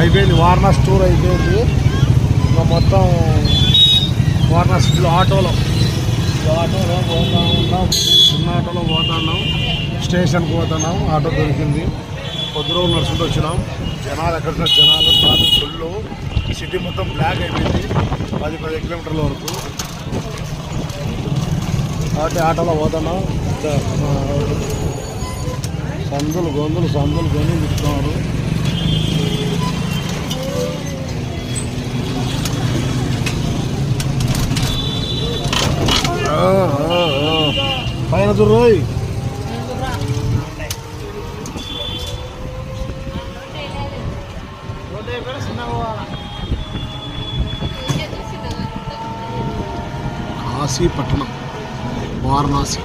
అయిపోయింది వారణాసి టూర్ అయిపోయింది. ఇంకా మొత్తం వారణాసిలో ఆటోలో. ఆటోలో పోతా ఉన్నాం. చిన్న ఆటోలో పోతున్నాం స్టేషన్కి పోతున్నాం ఆటో దొరికింది. కొద్ది రోజులు నడుచుకుంటూ వచ్చినాం. జనాలు ఎక్కడ జనాలు ట్రాఫిక్ ఫుల్ సిటీ మొత్తం బ్లాక్ అయిపోయింది. పది పది కిలోమీటర్ల వరకు. కాబట్టి ఆటోలో పోతున్నాం ఇంకా, సందులు గొంతులు సందులు కొని ఇస్తున్నారు పైన చూర్రోయ్. కాశీ పట్టణం వారణాసి.